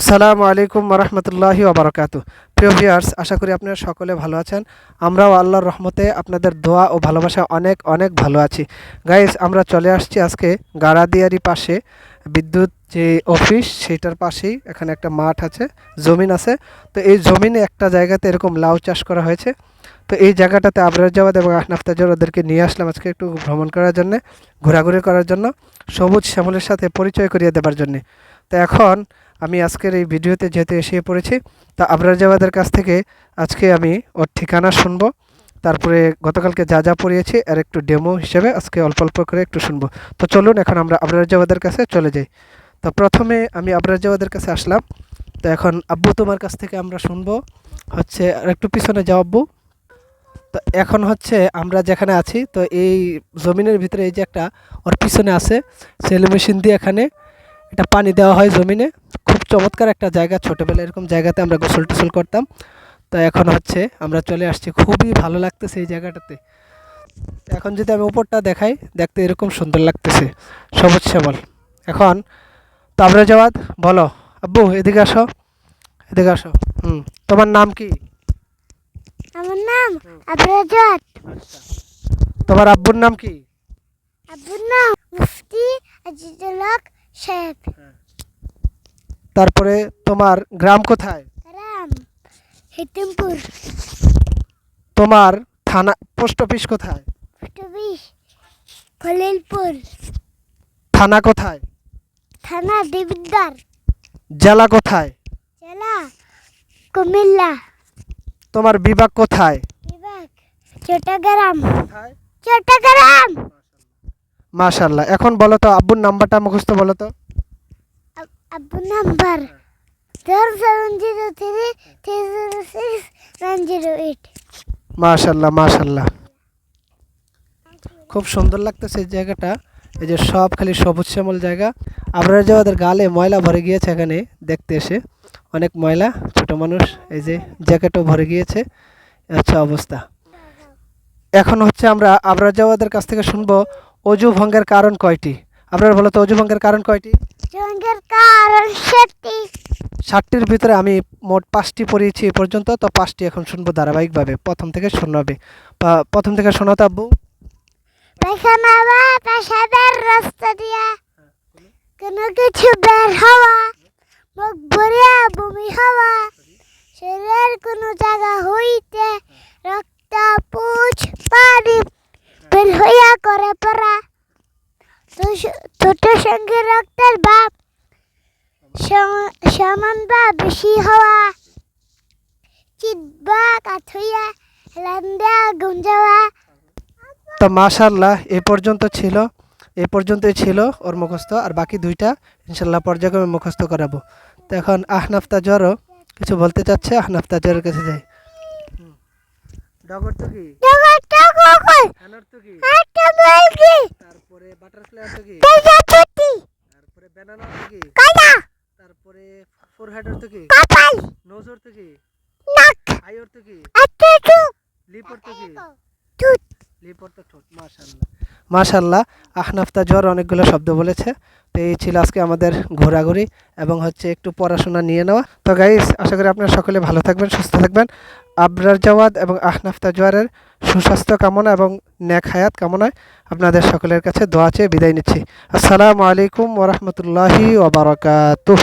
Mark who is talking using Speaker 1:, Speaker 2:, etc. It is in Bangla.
Speaker 1: আসসালামু আলাইকুম রহমতুল্লাহি ওবরাকাত প্রিয় ভিউয়ার্স, আশা করি আপনারা সকলে ভালো আছেন। আমরাও আল্লাহর রহমতে আপনাদের দোয়া ও ভালোবাসা অনেক অনেক ভালো আছি। গাইস আমরা চলে আসছি আজকে গাড়াদিয়ারি পাশে। বিদ্যুৎ যে অফিস সেটার পাশেই এখানে একটা মাঠ আছে, জমিন আছে। তো এই জমিনে একটা জায়গাতে এরকম লাউ চাষ করা হয়েছে। তো এই জায়গাটাতে আবরার জাওয়াদ এবং আহনাফ ওদেরকে নিয়ে আসলাম আজকে একটু ভ্রমণ করার জন্য, ঘোরাঘুরি করার জন্য, সবুজ শ্যামলের সাথে পরিচয় করিয়ে দেবার জন্যে। তো এখন আমি আজকের এই ভিডিওতে যেহেতু এসে পড়েছি, তা আবরার জাওয়াদের কাছ থেকে আজকে আমি ওর ঠিকানা শুনব। তারপরে গতকালকে যা যা পড়িয়েছি আর একটু ডেমো হিসেবে আজকে অল্প অল্প করে একটু শুনব। তো চলুন, এখন আমরা আবরার জাওয়াদের কাছে চলে যাই। তো প্রথমে আমি আবরার জাওয়াদের কাছে আসলাম। তো এখন আব্বু তোমার কাছ থেকে আমরা শুনব, হচ্ছে আর একটু পিছনে যাও আব্বু। তো এখন হচ্ছে আমরা যেখানে আছি, তো এই জমিনের ভিতরে এই যে একটা ওর পিছনে আছে, সেলো মেশিন দিয়ে এখানে এটা পানি দেওয়া হয় জমিনে। খুব চমৎকার একটা জায়গা ছোটোবেলায় এরকম জায়গাতে আমরা গোসল টোসল করতাম। তো এখন হচ্ছে আমরা চলে আসছি খুবই ভালো লাগতেছে এই জায়গাটাতে। এখন যদি আমি উপরটা দেখাই দেখতে এরকম সুন্দর লাগতেছে। সবুজ শ্যামল। এখন তো আমরা যাওয়াত বলো। আব্বু এদিকে আসো। এদিকে আসো। হুম তোমার নাম কি?
Speaker 2: আমার নাম
Speaker 1: তোমার আব্বুর নাম কি? তারপরে তোমার গ্রাম কোথায়?
Speaker 2: হিতিমপুর।
Speaker 1: তোমার থানা পোস্ট অফিস কোথায়?
Speaker 2: ফুটবিশ খলিলপুর।
Speaker 1: থানা কোথায়?
Speaker 2: থানা দেবিদ্দার
Speaker 1: জেলা কোথায়?
Speaker 2: জেলা কুমিল্লা।
Speaker 1: তোমার বিভাগ কোথায়?
Speaker 2: বিভাগ চট্টগ্রাম।
Speaker 1: কোথায়?
Speaker 2: চট্টগ্রাম!
Speaker 1: মাশাল্লাহ এখন বলো তো আব্বুর নাম্বারটা মুখস্থ বলো তো।
Speaker 2: আব- আব্বুর number four seven zero three three zero six nine zero eight.
Speaker 1: মাশাল্লাহ মাশাল্লাহ খুব সুন্দর লাগতেছে এই জায়গাটা। এই যে সব খালি সবুজ শ্যামল জায়গা। আমরা যে ওদের গালে ময়লা ভরে গিয়েছে এখানে দেখতে এসে অনেক ময়লা ছোট মানুষ এই যে জ্যাকেটও ভরে গিয়েছে। আচ্ছা অবস্থা। এখন হচ্ছে আমরা আবরার জাওয়াদের কাছ থেকে শুনব অজু ভঙ্গের কারণ কয়টি? আপনারা বলো তো অজু ভঙ্গের কারণ কয়টি?
Speaker 2: সঙ্গের কারণ সেটি
Speaker 1: ষাটটির ভিতরে আমি মোট পাঁচটি পড়িয়েছি এ পর্যন্ত তো পাঁচটি এখন শুনব ধারাবাহিকভাবে। প্রথম থেকে শোনাবে প্রথম থেকে শোনাতে আব্বু।
Speaker 2: রাস্তা দিয়া কোনো কিছু বের হওয়া মুখ ভরিয়া বমি হওয়া শরীরের কোনো জায়গা হইতে রক্ত পুছ পানি বের হইয়া করে পড়া ছোট সঙ্গে রক্তের ভাব সম- সমান বা বেশি হওয়া। চিত বা কাঠ হইয়া লান্দা গুঞ্জাওয়া।
Speaker 1: তো মাশাল্লাহ এ পর্যন্ত ছিল এ পর্যন্তই ছিল ওর মুখস্থ আর বাকি দুইটা ইনশাল্লাহ পর্যায়ক্রমে মুখস্থ করাবো। তো এখন আহনাফতা জ্বরও কিছু বলতে চাচ্ছে আহনাফতা জ্বরের কাছে যাই। ডগর তো কি? হ্যানর তো কি?
Speaker 2: একটা মুরগি
Speaker 1: তারপরে বাটারফ্লাই তো কি? তারপরে ব্যানানা তো কি? তারপরে কি? তো কি?
Speaker 2: নাক।
Speaker 1: কি? কি?
Speaker 2: টুট
Speaker 1: ঠোঁট মাশাল্লাহ আহনাফতা জ্বর অনেকগুলো শব্দ বলেছে। তো এই ছিল আজকে আমাদের ঘোরাঘুরি এবং হচ্ছে একটু পড়াশোনা নিয়ে নেওয়া। তো গাইস আশা করি আপনারা সকলে ভালো থাকবেন সুস্থ থাকবেন। আবরার জাওয়াদ এবং আহনাফ তাজওয়ারের সুস্বাস্থ্য কামনা এবং ন্যাক হায়াত কামনায় আপনাদের সকলের কাছে দোয়া চেয়ে বিদায় নিচ্ছি। আসসালামু আলাইকুম ওরহমতুল্লাহি ওবরাকাতুহ